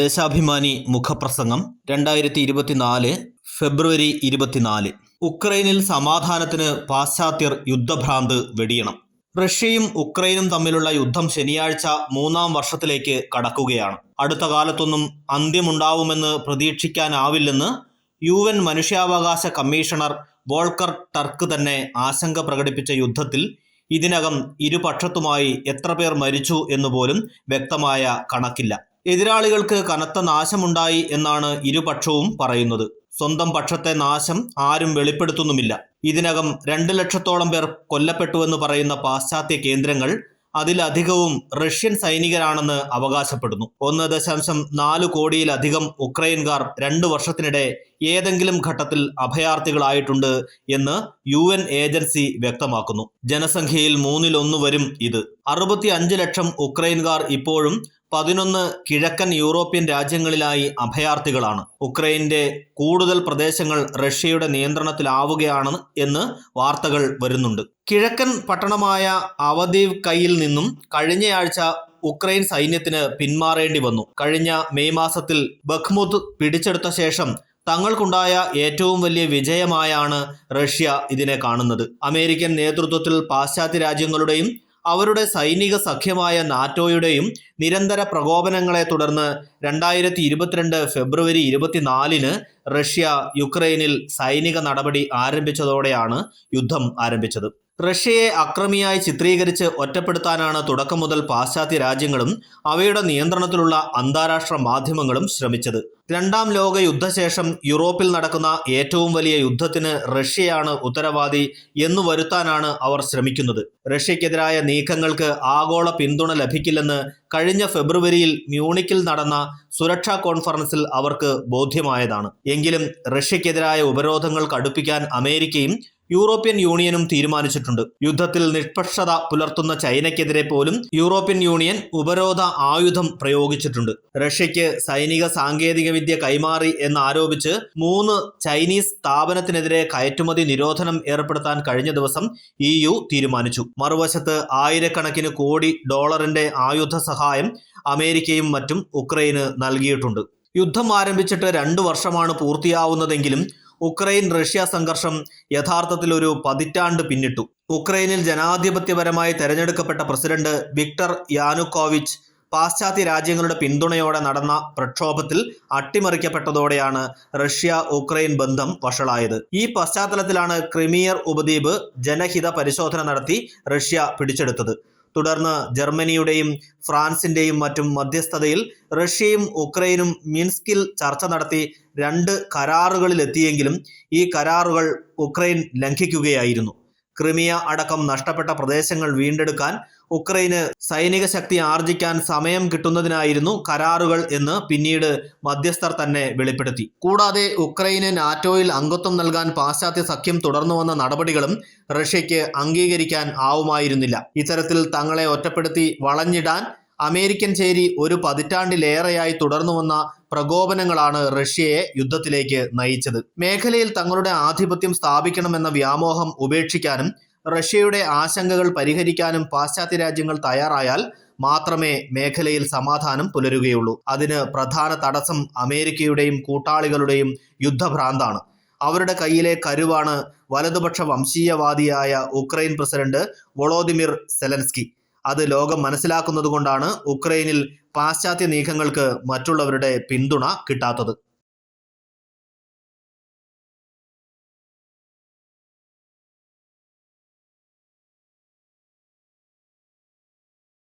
ദേശാഭിമാനി മുഖപ്രസംഗം രണ്ടായിരത്തി ഇരുപത്തിനാല് ഫെബ്രുവരി ഇരുപത്തിനാല്. ഉക്രൈനിൽ സമാധാനത്തിന് പാശ്ചാത്യർ യുദ്ധഭ്രാന്ത് വെടിയണം. റഷ്യയും ഉക്രൈനും തമ്മിലുള്ള യുദ്ധം ശനിയാഴ്ച മൂന്നാം വർഷത്തിലേക്ക് കടക്കുകയാണ്. അടുത്ത കാലത്തൊന്നും അന്ത്യമുണ്ടാവുമെന്ന് പ്രതീക്ഷിക്കാനാവില്ലെന്ന് യു എൻ മനുഷ്യാവകാശ കമ്മീഷണർ വോൾക്കർ ടർക്ക് തന്നെ ആശങ്ക പ്രകടിപ്പിച്ച യുദ്ധത്തിൽ ഇതിനകം ഇരുപക്ഷത്തുമായി എത്ര പേർ മരിച്ചു എന്നുപോലും വ്യക്തമായ കണക്കില്ല. എതിരാളികൾക്ക് കനത്ത നാശമുണ്ടായി എന്നാണ് ഇരുപക്ഷവും പറയുന്നത്. സ്വന്തം പക്ഷത്തെ നാശം ആരും വെളിപ്പെടുത്തുന്നുമില്ല. ഇതിനകം രണ്ട് ലക്ഷത്തോളം പേർ കൊല്ലപ്പെട്ടുവെന്ന് പറയുന്ന പാശ്ചാത്യ കേന്ദ്രങ്ങൾ അതിലധികവും റഷ്യൻ സൈനികരാണെന്ന് അവകാശപ്പെടുന്നു. ഒന്ന് ദശാംശം നാല് കോടിയിലധികം ഉക്രൈൻകാർ രണ്ടു വർഷത്തിനിടെ ഏതെങ്കിലും ഘട്ടത്തിൽ അഭയാർത്ഥികളായിട്ടുണ്ട് എന്ന് യു എൻ ഏജൻസി വ്യക്തമാക്കുന്നു. ജനസംഖ്യയിൽ മൂന്നിലൊന്ന് വരും ഇത്. അറുപത്തി അഞ്ച് ലക്ഷം ഉക്രൈൻകാർ ഇപ്പോഴും പതിനൊന്ന് കിഴക്കൻ യൂറോപ്യൻ രാജ്യങ്ങളിലായി അഭയാർത്ഥികളാണ്. ഉക്രൈന്റെ കൂടുതൽ പ്രദേശങ്ങൾ റഷ്യയുടെ നിയന്ത്രണത്തിലാവുകയാണ് എന്ന് വാർത്തകൾ വരുന്നുണ്ട്. കിഴക്കൻ പട്ടണമായ അവദീവ് കൈയിൽ നിന്നും കഴിഞ്ഞയാഴ്ച ഉക്രൈൻ സൈന്യത്തിന് പിന്മാറേണ്ടി വന്നു. കഴിഞ്ഞ മെയ് മാസത്തിൽ ബഖ്മുദ് പിടിച്ചെടുത്ത ശേഷം തങ്ങൾക്കുണ്ടായ ഏറ്റവും വലിയ വിജയമായാണ് റഷ്യ ഇതിനെ കാണുന്നത്. അമേരിക്കൻ നേതൃത്വത്തിൽ പാശ്ചാത്യ രാജ്യങ്ങളുടെയും അവരുടെ സൈനിക സഖ്യമായ നാറ്റോയുടെയും നിരന്തര പ്രകോപനങ്ങളെ തുടർന്ന് രണ്ടായിരത്തി ഇരുപത്തിരണ്ട് ഫെബ്രുവരി ഇരുപത്തിനാലിന് റഷ്യ യുക്രൈനിൽ സൈനിക നടപടി ആരംഭിച്ചതോടെയാണ് യുദ്ധം ആരംഭിച്ചത്. റഷ്യയെ അക്രമിയായി ചിത്രീകരിച്ച് ഒറ്റപ്പെടുത്താനാണ് തുടക്കം മുതൽ പാശ്ചാത്യ രാജ്യങ്ങളും അവയുടെ നിയന്ത്രണത്തിലുള്ള അന്താരാഷ്ട്ര മാധ്യമങ്ങളും ശ്രമിച്ചത്. രണ്ടാം ലോക യുദ്ധശേഷം യൂറോപ്പിൽ നടക്കുന്ന ഏറ്റവും വലിയ യുദ്ധത്തിന് റഷ്യയാണ് ഉത്തരവാദി എന്നു വരുത്താനാണ് അവർ ശ്രമിക്കുന്നത്. റഷ്യക്കെതിരായ നീക്കങ്ങൾക്ക് ആഗോള പിന്തുണ ലഭിക്കില്ലെന്ന് കഴിഞ്ഞ ഫെബ്രുവരിയിൽ മ്യൂണിക്കിൽ നടന്ന സുരക്ഷാ കോൺഫറൻസിൽ അവർക്ക് ബോധ്യമായതാണ്. എങ്കിലും റഷ്യക്കെതിരായ ഉപരോധങ്ങൾ കടുപ്പിക്കാൻ അമേരിക്കയും യൂറോപ്യൻ യൂണിയനും തീരുമാനിച്ചിട്ടുണ്ട്. യുദ്ധത്തിൽ നിഷ്പക്ഷത പുലർത്തുന്ന ചൈനയ്ക്കെതിരെ പോലും യൂറോപ്യൻ യൂണിയൻ ഉപരോധ ആയുധം പ്രയോഗിച്ചിട്ടുണ്ട്. റഷ്യയ്ക്ക് സൈനിക സാങ്കേതിക വിദ്യ കൈമാറി എന്നാരോപിച്ച് മൂന്ന് ചൈനീസ് സ്ഥാപനത്തിനെതിരെ കയറ്റുമതി നിരോധനം ഏർപ്പെടുത്താൻ കഴിഞ്ഞ ദിവസം ഇ തീരുമാനിച്ചു. മറുവശത്ത് ആയിരക്കണക്കിന് കോടി ഡോളറിന്റെ ആയുധ സഹായം അമേരിക്കയും മറ്റും ഉക്രൈന് നൽകിയിട്ടുണ്ട്. യുദ്ധം ആരംഭിച്ചിട്ട് രണ്ടു വർഷമാണ് പൂർത്തിയാവുന്നതെങ്കിലും ഉക്രൈൻ റഷ്യ സംഘർഷം യഥാർത്ഥത്തിൽ ഒരു പതിറ്റാണ്ട് പിന്നിട്ടു. ഉക്രൈനിൽ ജനാധിപത്യപരമായി തെരഞ്ഞെടുക്കപ്പെട്ട പ്രസിഡന്റ് വിക്ടർ യാനുക്കോവിച്ച് പാശ്ചാത്യ രാജ്യങ്ങളുടെ പിന്തുണയോടെ നടന്ന പ്രക്ഷോഭത്തിൽ അട്ടിമറിക്കപ്പെട്ടതോടെയാണ് റഷ്യ ഉക്രൈൻ ബന്ധം വഷളായത്. ഈ പശ്ചാത്തലത്തിലാണ് ക്രിമിയർ ഉപദ്വീപ് ജനഹിത പരിശോധന നടത്തി റഷ്യ പിടിച്ചെടുത്തത്. തുടർന്ന് ജർമ്മനിയുടെയും ഫ്രാൻസിന്റെയും മറ്റും മധ്യസ്ഥതയിൽ റഷ്യയും ഉക്രൈനും മിൻസ്കിൽ ചർച്ച നടത്തി രണ്ട് കരാറുകളിലെത്തിയെങ്കിലും ഈ കരാറുകൾ ഉക്രൈൻ ലംഘിക്കുകയായിരുന്നു. ക്രിമിയ അടക്കം നഷ്ടപ്പെട്ട പ്രദേശങ്ങൾ വീണ്ടെടുക്കാൻ ഉക്രൈന് സൈനിക ശക്തി ആർജിക്കാൻ സമയം കിട്ടുന്നതിനായിരുന്നു കരാറുകൾ എന്ന് പിന്നീട് മധ്യസ്ഥർ തന്നെ വെളിപ്പെടുത്തി. കൂടാതെ ഉക്രൈന് നാറ്റോയിൽ അംഗത്വം നൽകാൻ പാശ്ചാത്യ സഖ്യം തുടർന്നു വന്ന നടപടികളും റഷ്യയ്ക്ക് അംഗീകരിക്കാൻ ആവുമായിരുന്നില്ല. ഇത്തരത്തിൽ തങ്ങളെ ഒറ്റപ്പെടുത്തി വളഞ്ഞിടാൻ അമേരിക്കൻ ചേരി ഒരു പതിറ്റാണ്ടിലേറെയായി തുടർന്നു വന്ന പ്രകോപനങ്ങളാണ് റഷ്യയെ യുദ്ധത്തിലേക്ക് നയിച്ചത്. മേഖലയിൽ തങ്ങളുടെ ആധിപത്യം സ്ഥാപിക്കണമെന്ന വ്യാമോഹം ഉപേക്ഷിക്കാനും റഷ്യയുടെ ആശങ്കകൾ പരിഹരിക്കാനും പാശ്ചാത്യ രാജ്യങ്ങൾ തയ്യാറായാൽ മാത്രമേ മേഖലയിൽ സമാധാനം പുലരുകയുള്ളൂ. അതിന് പ്രധാന തടസ്സം അമേരിക്കയുടെയും കൂട്ടാളികളുടെയും യുദ്ധഭ്രാന്താണ്. അവരുടെ കയ്യിലെ കരുവാണ് വലതുപക്ഷ വംശീയവാദിയായ ഉക്രൈൻ പ്രസിഡന്റ് വൊളോദിമിർ സെലൻസ്കി. അത് ലോകം മനസ്സിലാക്കുന്നത് കൊണ്ടാണ് ഉക്രൈനിൽ പാശ്ചാത്യ നീക്കങ്ങൾക്ക് മറ്റുള്ളവരുടെ പിന്തുണ കിട്ടാത്തത്.